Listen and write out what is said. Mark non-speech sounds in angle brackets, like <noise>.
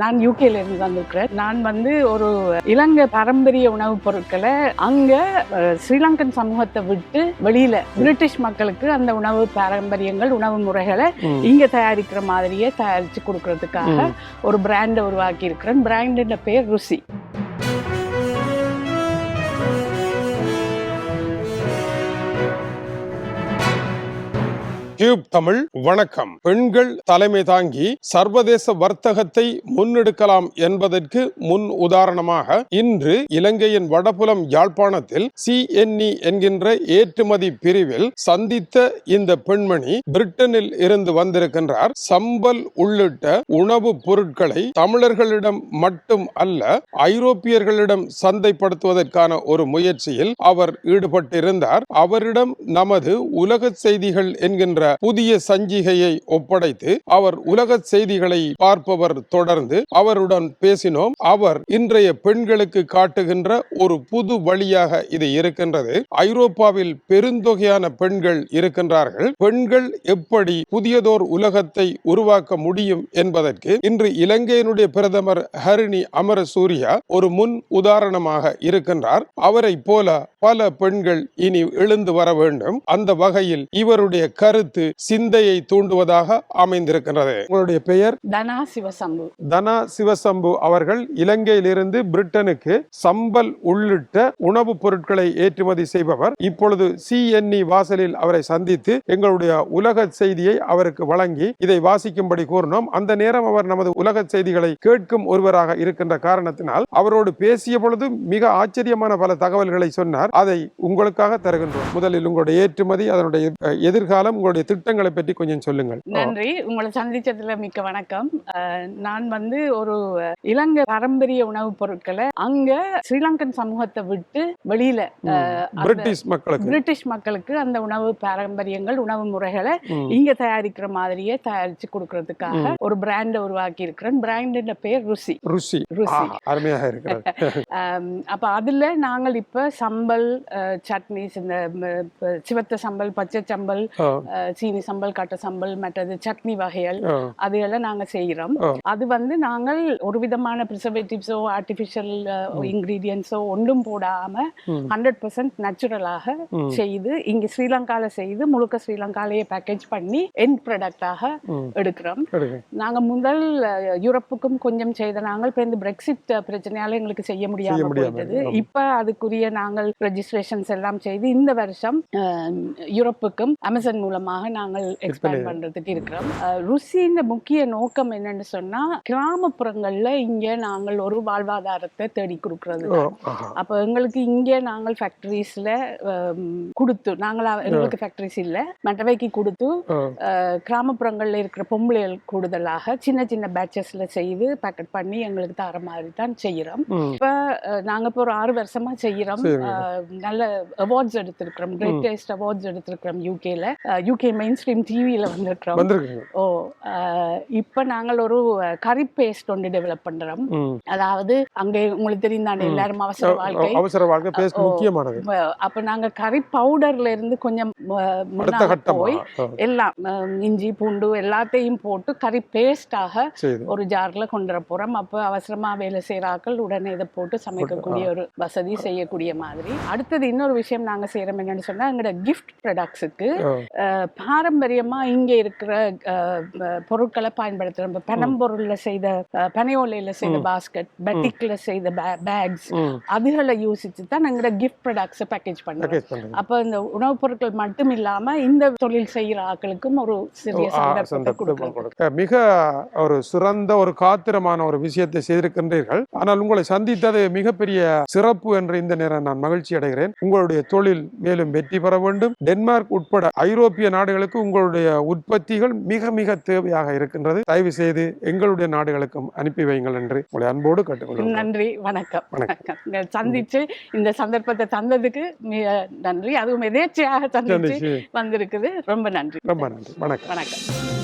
நான் யூகேல இருந்து வந்திருக்கிறேன் நான் வந்து ஒரு இலங்கை பாரம்பரிய உணவுப் பொருட்களை அங்க ஸ்ரீலங்கன் சமூகத்தை விட்டு வெளியில பிரிட்டிஷ் மக்களுக்கு அந்த உணவு பாரம்பரியங்கள் உணவு முறைகளை. இங்க தயாரிக்கிற மாதிரியே தயாரிச்சு கொடுக்கறதுக்காக. ஒரு பிராண்டை உருவாக்கி இருக்கிறேன் பிராண்டின் பேர் ருசி டியூப் தமிழ் வணக்கம். பெண்கள் தலைமை தாங்கி சர்வதேச வர்த்தகத்தை முன்னெடுக்கலாம் என்பதற்கு முன் உதாரணமாக இன்று இலங்கையின் வடபுலம் யாழ்ப்பாணத்தில் சிஎன்இ என்கின்ற ஏற்றுமதி பிரிவில் சந்தித்த இந்த பெண்மணி பிரிட்டனில் இருந்து வந்திருக்கின்றார். சம்பல் உள்ளிட்ட உணவுப் பொருட்களை தமிழர்களிடம் மட்டும் அல்ல ஐரோப்பியர்களிடம் சந்தைப்படுத்துவதற்கான ஒரு முயற்சியில் அவர் ஈடுபட்டிருந்தார். அவரிடம் நமது உலக செய்திகள் என்கின்ற புதிய சஞ்சிகையை ஒப்படைத்து அவர் உலக செய்திகளை பார்ப்பவர் தொடர்ந்து அவருடன் பேசினோம். அவர் இன்றைய பெண்களுக்கு காட்டுகின்ற ஒரு புது வழியாக இது இருக்கின்றது. ஐரோப்பாவில் பெருந்தொகையான பெண்கள் இருக்கின்றார்கள். பெண்கள் எப்படி புதியதோர் உலகத்தை உருவாக்க முடியும் என்பதற்கு இன்று இலங்கையினுடைய பிரதமர் ஹரிணி அமரசூரியா ஒரு முன் உதாரணமாக இருக்கின்றார். அவரை போல பல பெண்கள் இனி எழுந்து வர வேண்டும். அந்த வகையில் இவருடைய கருத்து சிந்தையை தூண்டுவதாக அமைந்திருக்கின்றது. உங்களுடைய பெயர்? தனா சிவசம்பு. தனா சிவசம்பு அவர்கள் இலங்கையிலிருந்து பிரிட்டனுக்கு சம்பல் உள்ளிட்ட உணவுப் பொருட்களை ஏற்றுமதி செய்பவர். இப்பொழுது சிஎன்இ வாசலில் அவரை சந்தித்து எங்களுடைய உலக செய்தியை அவருக்கு வழங்கி இதை வாசிக்கும்படி கூறினோம். அந்த நேரம் அவர் நமது உலக செய்திகளை கேட்கும் ஒருவராக இருக்கின்ற காரணத்தினால் அவரோடு பேசிய பொழுது மிக ஆச்சரியமான பல தகவல்களை சொன்னார். அதை உங்களுக்காக தருகின்றோம். முதலில் உங்களுடைய ஏற்றுமதி அதனுடைய எதிர்காலம் உங்களுடைய திட்டங்களை பற்றி கொஞ்சம் சொல்லுங்கள். நன்றி. உங்களை சந்திச்சதுல மிக்க வணக்கம். நான் வந்து ஒரு இலங்கை பாரம்பரிய உணவுப் பொருட்களை அங்க ஸ்ரீலங்கன் சமூகத்தை விட்டு வெளியில பிரிட்டிஷ் மக்களுக்கு. பிரிட்டிஷ் மக்களுக்கு அந்த உணவு பாரம்பரியங்கள் உணவு முறைகளை. இங்க தயாரிக்கிற மாதிரியே தயாரிச்சு கொடுக்கறதுக்காக ஒரு பிராண்டை உருவாக்கி இருக்கிறேன் பிராண்டின் பேர் ருசி. ருசி. ருசி. அருமையாக இருக்கிறது. <laughs> அப்ப அதுல நாங்கள் இப்ப சம்பல் சட்னிஸ் இந்த சிவத்த சம்பல் பச்சை சம்பல் சீனி சம்பல் கட்ட சம்பல் மற்றது சட்னி வகைகள் ஆ, அதுகளை நாங்க செய்யறோம். அது வந்து நாங்கள் ஒரு விதமான ப்ரிசர்வேட்டிவ்ஸோ ஆர்டிஃபிஷியல் இன்கிரீடியன்ஸோ ஒன்றும் போடாம. ஹண்ட்ரட் பர்சன்ட் நேச்சுரலாக. செய்து இங்க ஸ்ரீலங்கால செய்து முழுக்க ஸ்ரீலங்காலேயே பேக்கேஜ் பண்ணி எண்ட் ப்ராடக்டாக. எடுக்கிறோம். நாங்க முதல் யூரோப்புக்கும் கொஞ்சம் செய்த நாங்கள் இப்போ இந்த பிரெக்சிட் பிரச்சனையால எங்களுக்கு செய்ய முடியாம போயிட்டது. இப்ப அதுக்குரிய நாங்கள் ரெஜிஸ்ட்ரேஷன்ஸ் எல்லாம் செய்து இந்த வருஷம் யூரோப்புக்கும் அமேசான் மூலமாக நாங்கள் எக்ஸ்பேண்ட் பண்றதுக்கு இருக்கிறோம். ருசியின் முக்கிய நோக்கம் என்னன்னு சொன்னா கிராமப்புறங்கள்ல இங்க நாங்கள் ஒரு வாழ்வாதாரத்தை தேடி கொடுக்கறது. அப்போ எங்களுக்கு இங்கே நாங்கள் ஃபேக்டரிஸ்ல கொடுத்து நாங்களா எங்களுக்கு ஃபேக்டரிஸ் இல்ல. மற்றவைக்கு கொடுத்து கிராமப்புறங்கள்ல இருக்கிற பொம்பளைகள் கூடுதலாக சின்ன சின்ன பேட்சஸ்ல செய்து பேக்கெட் பண்ணி எங்களுக்கு தர மாதிரி தான் செய்யறோம். இப்ப நாங்க இப்போ ஒரு ஆறு வருஷமா செய்யறோம். நல்ல அவார்ட்ஸ் எடுத்திருக்கிறோம். கிரேட் டேஸ்ட் அவார்ட்ஸ் எடுத்திருக்கிறோம் யூகேல யூகே மெயின் ஸ்ட்ரீம் டிவியில வந்திருக்குங்க. ஓ இப்ப நாங்கள் ஒரு கறி பேஸ்ட் ஒன்று டெவலப் பண்றோம். ம். அதாவது அங்க உங்களுக்கு தெரியும். எல்லாரும் அவசர வாழ்க்கை. அவசர வாழ்க்கை பேஸ்ட். முக்கியமானது. அப்ப நாங்க கறி பவுடர்ல இருந்து கொஞ்சம் போய் எல்லாம் இஞ்சி பூண்டு எல்லாத்தையும் போட்டு கறி பேஸ்டாக ஒரு ஜார்ல கொண்டு வர போறோம். அப்ப அவசரமா வேலை ஆட்கள் உடனே இதை போட்டு சமைக்கக்கூடிய ஒரு வசதி செய்யக்கூடிய மாதிரி. அடுத்தது இன்னொரு விஷயம் நாங்க செய்யறோம் என்னன்னு சொன்னா எங்களோட கிஃப்ட் ப்ராடக்ட்ஸுக்கு ஆ, பாரம்பரியமா இங்க இருக்கிற பொருட்களை பயன்படுத்துறோம். இப்ப பனம்பொருள்ல செய்த பனையோலையில செய்த பாஸ்கெட் பெட்டிக்ல செய்த பேக்ஸ். அதுகளை யோசிச்சு தான் எங்களோட கிஃப்ட் ப்ராடக்ட்ஸை பேக்கேஜ் பண்றீங்க அப்ப இந்த உணவுப் பொருட்கள் மட்டும் இல்லாம இந்த தொழில் செய்யற ஆட்களுக்கும் ஒரு சிறிய சந்தர்ப்பத்தை சந்தர்ப்பத்தை கொடுக்கலாம் கொடுக்க. மிக ஒரு சிறந்த ஒரு காத்திரமான ஒரு விஷயத்தை செய்திருக்கின்றீர்கள். ஆனால் உங்களை சந்தித்தது மிகப்பெரிய சிறப்பு என்று இந்த நேரம் நான் மகிழ்ச்சி அடைகிறேன். உங்களுடைய தொழில் மேலும் வெற்றி பெற வேண்டும். டென்மார்க் உட்பட ஐரோப்பிய நாடுகளுக்கு உங்களுடைய உற்பத்திகள் மிக மிக தேவையாக இருக்கின்றது. தயவு செய்து எங்களுடைய நாடுகளுக்கும் அனுப்பி வையுங்கள் என்று உங்களை அன்போடு கேட்டுக்கொள்கிறேன் நன்றி வணக்கம். வணக்கம். சந்திச்சு இந்த சந்தர்ப்பத்தை தந்ததுக்கு நன்றி. அதுவும் எதேச்சையாக சந்திச்சு. வந்திருக்குது. ரொம்ப நன்றி. ரொம்ப நன்றி. வணக்கம். வணக்கம்.